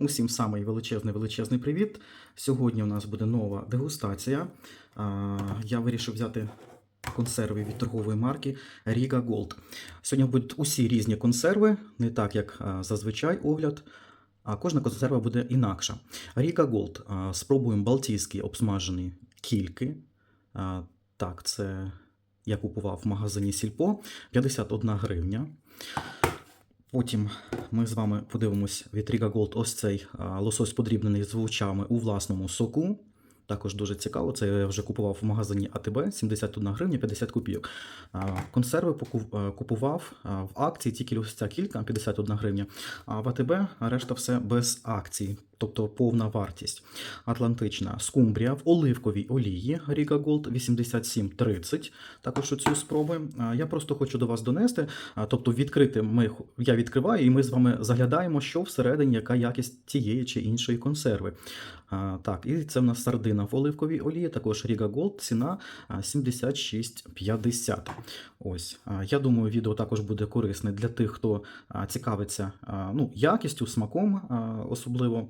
Усім самий величезний величезний привіт. Сьогодні у нас буде нова дегустація. Я вирішив взяти консерви від торгової марки Riga Gold. Сьогодні будуть усі різні консерви, не так як зазвичай огляд. А кожна консерва буде інакша. Riga Gold. Спробуємо балтійські обсмажені кільки. Так, це я купував в магазині Сільпо 51 гривня. Потім ми з вами подивимось від Riga Gold ось цей лосось подрібнений з вовчами у власному соку. Також дуже цікаво. Це я вже купував в магазині АТБ 71 гривня 50 копійок. Консерви купував в акції тільки ось ця кілька 51 гривня. А в АТБ решта все без акцій, тобто повна вартість. Атлантична скумбрія в оливковій олії Riga Gold 8730. Також оцю спробуємо. А, Я просто хочу до вас донести. Тобто відкрити ми, я відкриваю, і ми з вами заглядаємо, що всередині, яка якість тієї чи іншої консерви. Так, і це в нас сардина в оливковій олії, також Riga Gold, ціна 76,50. Ось, я думаю, відео також буде корисне для тих, хто цікавиться ну, якістю, смаком, особливо.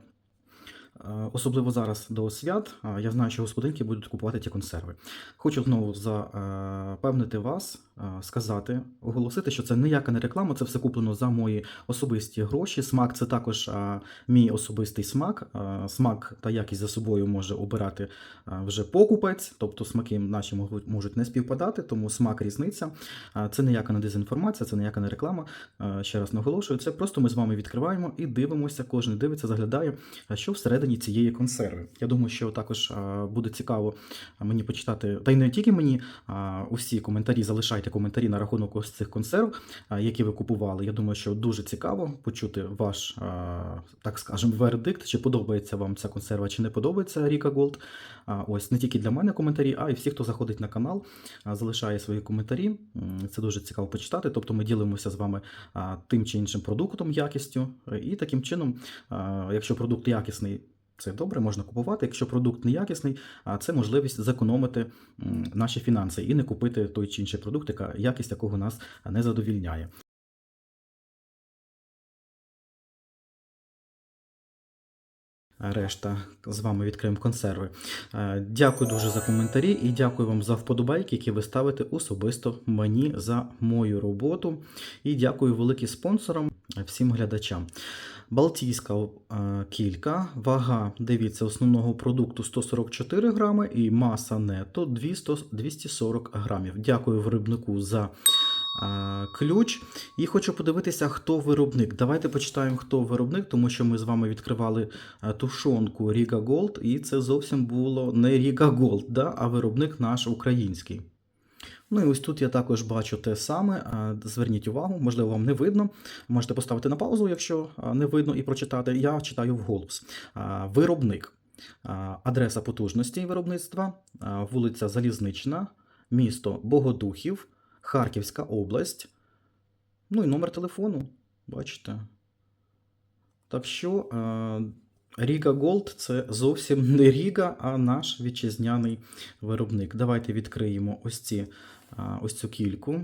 Е, Особливо зараз до свят. е, Я знаю, що господинки будуть купувати ті консерви. Хочу знову запевнити вас, е, сказати, оголосити, що це ніяка не реклама, це все куплено за мої особисті гроші. Смак це також мій особистий смак. Смак та якість за собою може обирати вже покупець, тобто смаки наші можуть- не співпадати, тому смак різниця. Це ніяка не дезінформація, це ніяка не реклама. Ще раз наголошую, це просто ми з вами відкриваємо і дивимося, кожен дивиться, заглядає, що всередині цієї консерви. Я думаю, що також буде цікаво мені почитати, та й не тільки мені, а усі коментарі залишайте коментарі на рахунок ось цих консерв, які ви купували. Я думаю, що дуже цікаво почути ваш, так скажемо, вердикт, чи подобається вам ця консерва, чи не подобається Ріка Голд. Ось не тільки для мене коментарі, а й всі, хто заходить на канал, залишає свої коментарі. Це дуже цікаво почитати. Тобто ми ділимося з вами тим чи іншим продуктом, якістю, і таким чином, якщо продукт якісний. Це добре, можна купувати. Якщо продукт неякісний, а це можливість зекономити наші фінанси і не купити той чи інший продукт, яка якість якого нас не задовільняє. Решта з вами відкриємо консерви. Дякую дуже за коментарі і дякую вам за вподобайки, які ви ставите особисто мені за мою роботу. І дякую великим спонсорам, всім глядачам. Балтійська е, кілька, вага, дивіться, основного продукту 144 грами і маса нето 240 грамів. Дякую виробнику за а, ключ. І хочу подивитися, хто виробник. Давайте почитаємо, хто виробник, тому що ми з вами відкривали а, тушонку Riga Gold, і це зовсім було не Riga Gold, да, а виробник наш український. Ну і ось тут я також бачу те саме. Зверніть увагу, можливо, вам не видно. Можете поставити на паузу, якщо не видно, і прочитати. Я читаю вголос. А, Виробник. Адреса потужності виробництва, вулиця Залізнична, місто Богодухів, Харківська область. Ну і номер телефону. Бачите. Так що Ріга Голд це зовсім не Ріга, а наш вітчизняний виробник. Давайте відкриємо ось, ці, ось цю кільку.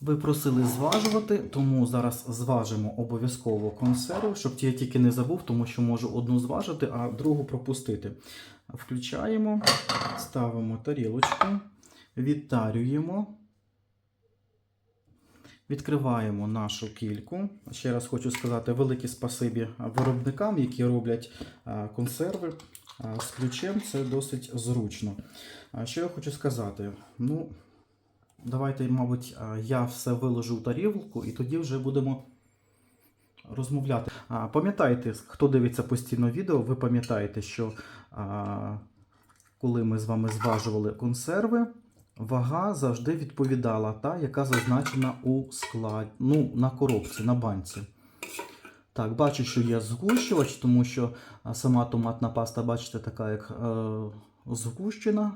Ви просили зважувати, тому зараз зважимо обов'язково консерву, щоб я тільки не забув, тому що можу одну зважити, а другу пропустити. Включаємо, ставимо тарілочку, відтарюємо. Відкриваємо нашу кільку. Ще раз хочу сказати велике спасибі виробникам, які роблять консерви з ключем. Це досить зручно. Що я хочу сказати? Ну, давайте, мабуть, я все виложу в тарілку і тоді вже будемо розмовляти. Пам'ятайте, хто дивиться постійно відео, ви пам'ятаєте, що коли ми з вами зважували консерви, вага завжди відповідала та, яка зазначена у склад, ну, на коробці, на банці. Так, бачу, що є згущувач, тому що сама томатна паста, бачите, така як е, згущена.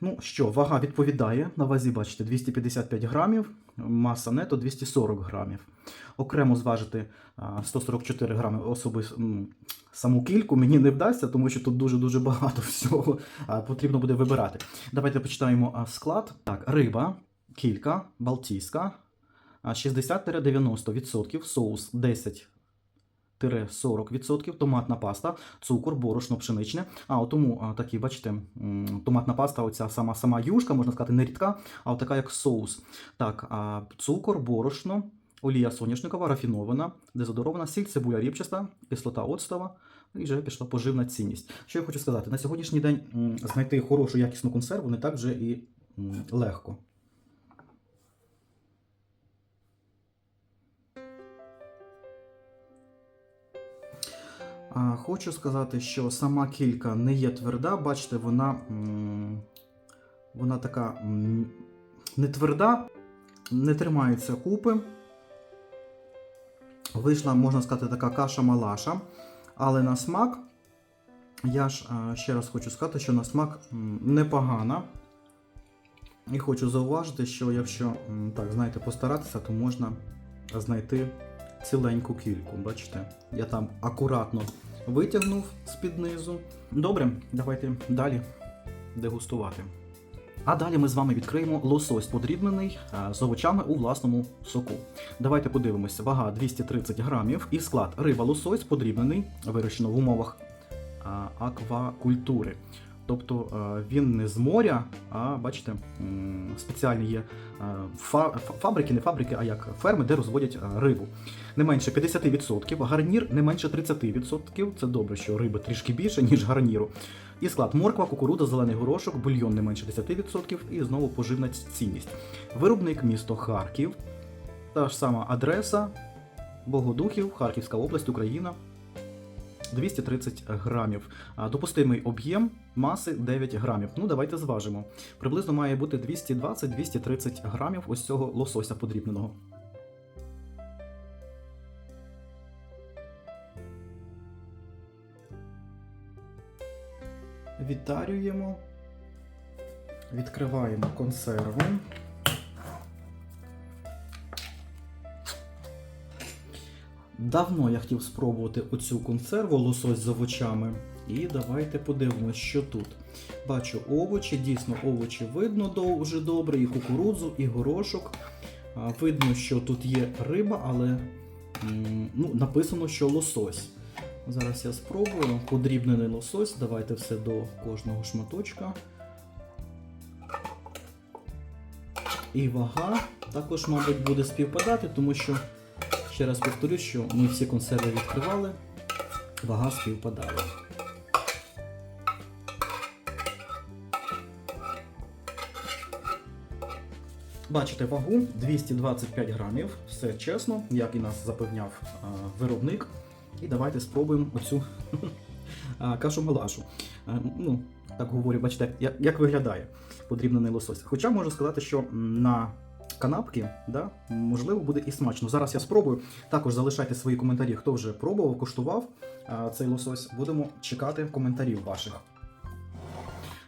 Ну що, вага відповідає. На вазі, бачите, 255 грамів, маса нето 240 грамів. Окремо зважити 144 грами особи, саму кільку мені не вдасться, тому що тут дуже-дуже багато всього потрібно буде вибирати. Давайте почитаємо склад. Так, риба, кілька, балтійська, 60-90%, соус 10-40%, томатна паста, цукор, борошно, пшеничне. А тому такі, бачите, томатна паста, оця сама сама юшка, можна сказати, не рідка, а така як соус. Так, цукор, борошно, олія соняшникова, рафінована, дезодорована, сіль, цибуля ріпчаста, кислота оцтова. І вже пішла поживна цінність. Що я хочу сказати, на сьогоднішній день знайти хорошу якісну консерву не так вже і легко. Хочу сказати, що сама кілька не є тверда, бачите, вона, вона така не тверда, не тримається купи. Вийшла, можна сказати, така каша-малаша. Але на смак, я ж ще раз хочу сказати, що на смак непогана. І хочу зауважити, що якщо так, знаєте, постаратися, то можна знайти ціленьку кільку. Бачите, я там акуратно витягнув з-під низу. Добре, давайте далі дегустувати. А далі ми з вами відкриємо лосось подрібнений з овочами у власному соку. Давайте подивимося. Вага 230 грамів і склад риба лосось подрібнений, вирощено в умовах аквакультури. Тобто він не з моря, а бачите, спеціальні є фа- фабрики, не фабрики, а як ферми, де розводять рибу. Не менше 50%, гарнір не менше 30%. Це добре, що риби трішки більше, ніж гарніру. І склад морква, кукурудза, зелений горошок, бульйон не менше 10% і знову поживна цінність. Виробник місто Харків. Та ж сама адреса Богодухів, Харківська область, Україна. 230 грамів. Допустимий об'єм маси 9 грамів. Ну, давайте зважимо. Приблизно має бути 220-230 грамів ось цього лосося подрібненого. Відтарюємо. Відкриваємо консерву. Давно я хотів спробувати оцю консерву лосось з овочами. І давайте подивимось, що тут. Бачу овочі, дійсно овочі видно дуже добре, і кукурудзу, і горошок. Видно, що тут є риба, але ну, написано, що лосось. Зараз я спробую. Подрібнений лосось. Давайте все до кожного шматочка. І вага також, мабуть, буде співпадати, тому що, ще раз повторю, що ми всі консерви відкривали, вага співпадає. Бачите вагу 225 грамів, все чесно, як і нас запевняв а, виробник. І давайте спробуємо оцю кашу малашу. Ну, так говорю, бачите, як, як виглядає подрібнений лосось. Хоча можу сказати, що на канапки, да, можливо, буде і смачно. Зараз я спробую. Також залишайте свої коментарі, хто вже пробував, куштував цей лосось. Будемо чекати коментарів ваших.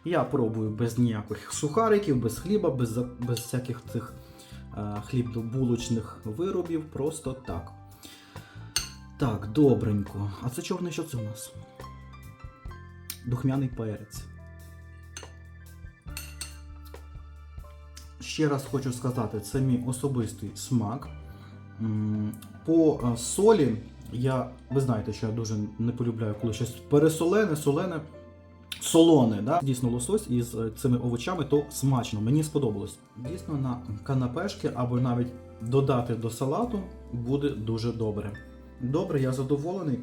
Я пробую без ніяких сухариків, без хліба, без, без всяких цих хлібно-булочних виробів. Просто так. Так, добренько. А це чорний що це у нас? Духмяний перець. Ще раз хочу сказати, це мій особистий смак. По е, солі я, ви знаєте, що я дуже не полюбляю, коли щось пересолене, солене, солоне. Да? Дійсно, лосось із е, цими овочами, то смачно. Мені сподобалось. Дійсно, на канапешки або навіть додати до салату буде дуже добре. Добре, я задоволений.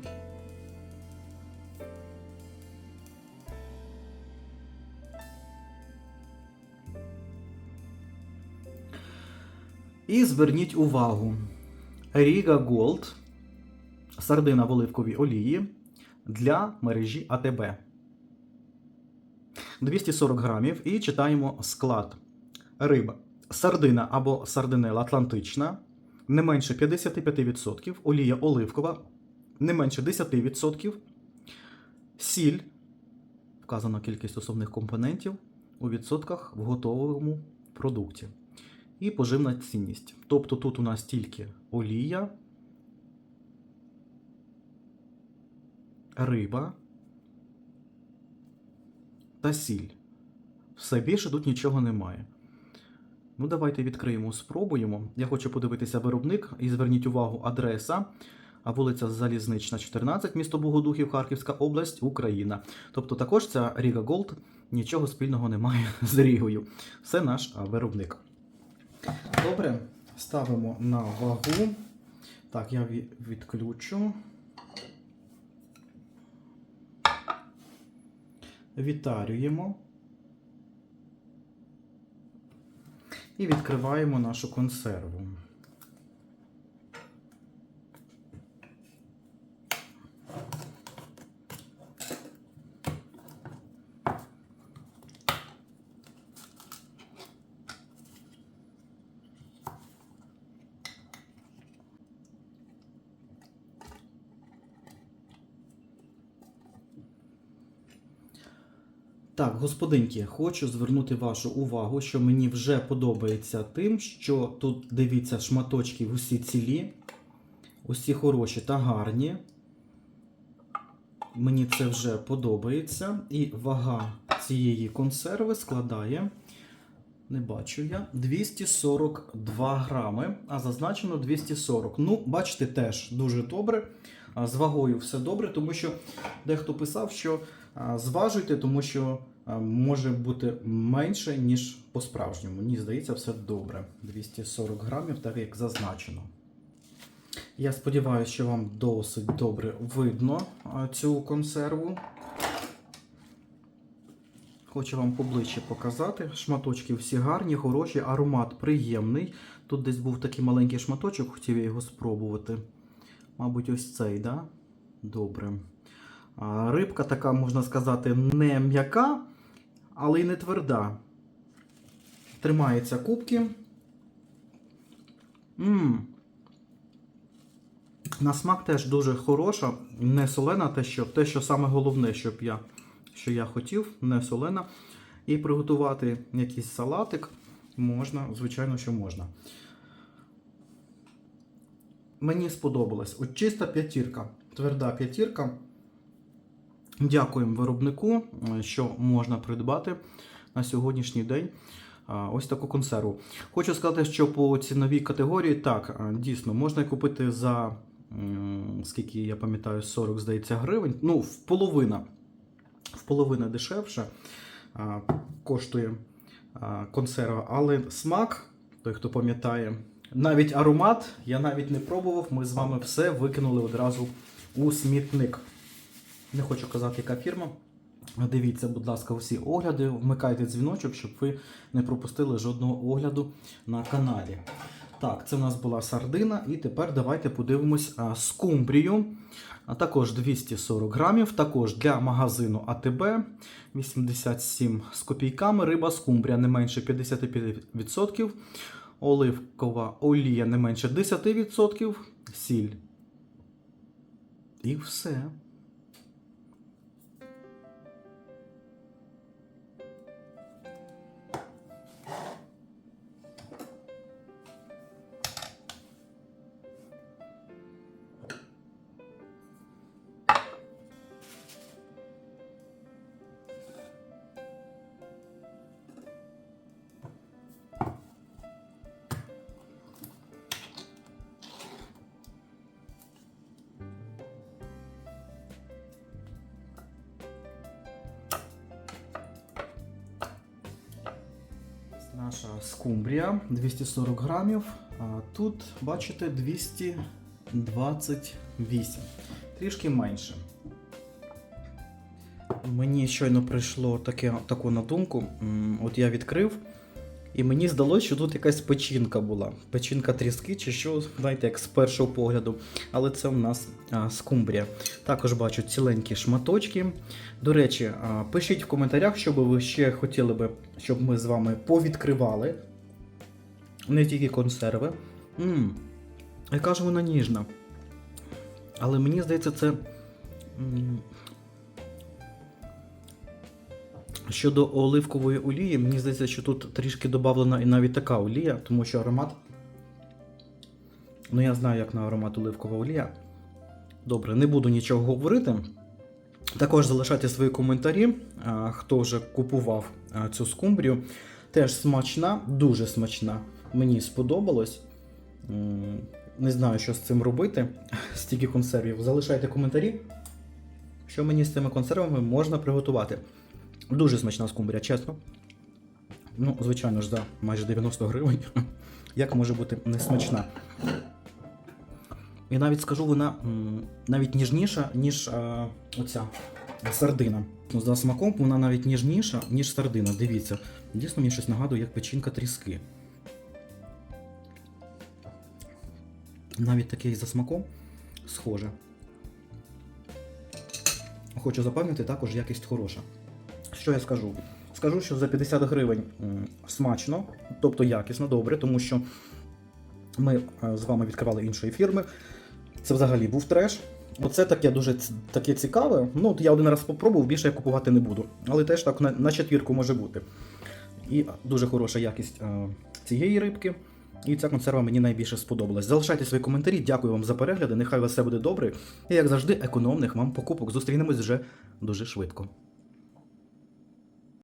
І зверніть увагу. Ріга Gold сардина в оливковій олії для мережі АТБ. 240 грамів. І читаємо склад. Риба. Сардина або сардинела атлантична. Не менше 55%. Олія оливкова. Не менше 10%. Сіль. Вказана кількість основних компонентів у відсотках в готовому продукті і поживна цінність. Тобто тут у нас тільки олія, риба та сіль. Все більше тут нічого немає. Ну, давайте відкриємо, спробуємо. Я хочу подивитися виробник і зверніть увагу, адреса. Вулиця Залізнична, 14, місто Богодухів, Харківська область, Україна. Тобто також ця Ріга Голд нічого спільного не має з Рігою. Це наш виробник. Добре, ставимо на вагу. Так, я ві- відключу. Вітарюємо. І відкриваємо нашу консерву. Так, господинки, хочу звернути вашу увагу, що мені вже подобається тим, що тут дивіться шматочки усі цілі, усі хороші та гарні. Мені це вже подобається. І вага цієї консерви складає, не бачу я, 242 грами, а зазначено 240. Ну, бачите, теж дуже добре. З вагою все добре, тому що дехто писав, що зважуйте, тому що може бути менше, ніж по-справжньому. Мені здається, все добре. 240 грамів, так як зазначено. Я сподіваюся, що вам досить добре видно цю консерву. Хочу вам поближче показати. Шматочки всі гарні, хороші, аромат приємний. Тут десь був такий маленький шматочок, хотів я його спробувати. Мабуть, ось цей, да? Добре. Рибка така, можна сказати, не м'яка, але й не тверда. Тримається кубки. Мм. На смак теж дуже хороша, не солена, те, що, те, що саме головне, щоб я, що я хотів, не солена. І приготувати якийсь салатик можна, звичайно, що можна. Мені сподобалось. От чиста п'ятірка, тверда п'ятірка. Дякуємо виробнику, е, що можна придбати на сьогоднішній день ось таку консерву. Хочу сказати, що по ціновій категорії так, дійсно, можна купити за скільки я пам'ятаю, 40, здається, гривень. Ну, в половина, в половина дешевше коштує консерва, але смак, той, хто пам'ятає, навіть аромат я навіть не пробував. Ми з вами все викинули одразу у смітник. Не хочу казати, яка фірма. Дивіться, будь ласка, усі огляди, вмикайте дзвіночок, щоб ви не пропустили жодного огляду на каналі. Так, це в нас була сардина, і тепер давайте подивимось а, скумбрію. А також 240 грамів, також для магазину АТБ 87 з копійками. Риба скумбрія не менше 55%, оливкова олія не менше 10%, сіль. І все. Наша скумбрія 240 грамів. А тут, бачите, 228. Трішки менше. Мені щойно прийшло таке, таку на думку. От я відкрив, і мені здалося, що тут якась печінка була. Печінка тріски чи що, знаєте, як з першого погляду. Але це у нас а, скумбрія. Також бачу ціленькі шматочки. До речі, а, пишіть в коментарях, що би ви ще хотіли би, щоб ми з вами повідкривали. Не тільки консерви. Мм, яка ж вона ніжна. Але мені здається, це. м, Щодо оливкової олії, мені здається, що тут трішки додавлена і навіть така олія, тому що аромат. Ну, я знаю, як на аромат оливкова олія. Добре, не буду нічого говорити. Також залишайте свої коментарі, хто вже купував цю скумбрію. Теж смачна, дуже смачна. Мені сподобалось. Не знаю, що з цим робити. Стільки консервів. Залишайте коментарі, що мені з цими консервами можна приготувати. Дуже смачна скумбрія, чесно. Ну, звичайно ж, за майже 90 гривень. Як може бути несмачна? І навіть скажу, вона навіть ніжніша, ніж е, оця сардина. Ну, За смаком вона навіть ніжніша, ніж сардина. Дивіться, дійсно мені щось нагадує, як печінка тріски. Навіть таке за смаком схоже. Хочу запевнити, також якість хороша. Що я скажу? Скажу, що за 50 гривень смачно, тобто якісно, добре, тому що ми е, з вами відкривали іншої фірми. Це взагалі був треш. Оце таке дуже таке цікаве. Ну, от я один раз спробував, більше я купувати не буду. Але теж так на, на четвірку може бути. І дуже хороша якість е, цієї рибки. І ця консерва мені найбільше сподобалась. Залишайте свої коментарі, дякую вам за перегляди. Нехай у вас все буде добре. І як завжди, економних вам покупок. Зустрінемось вже дуже швидко.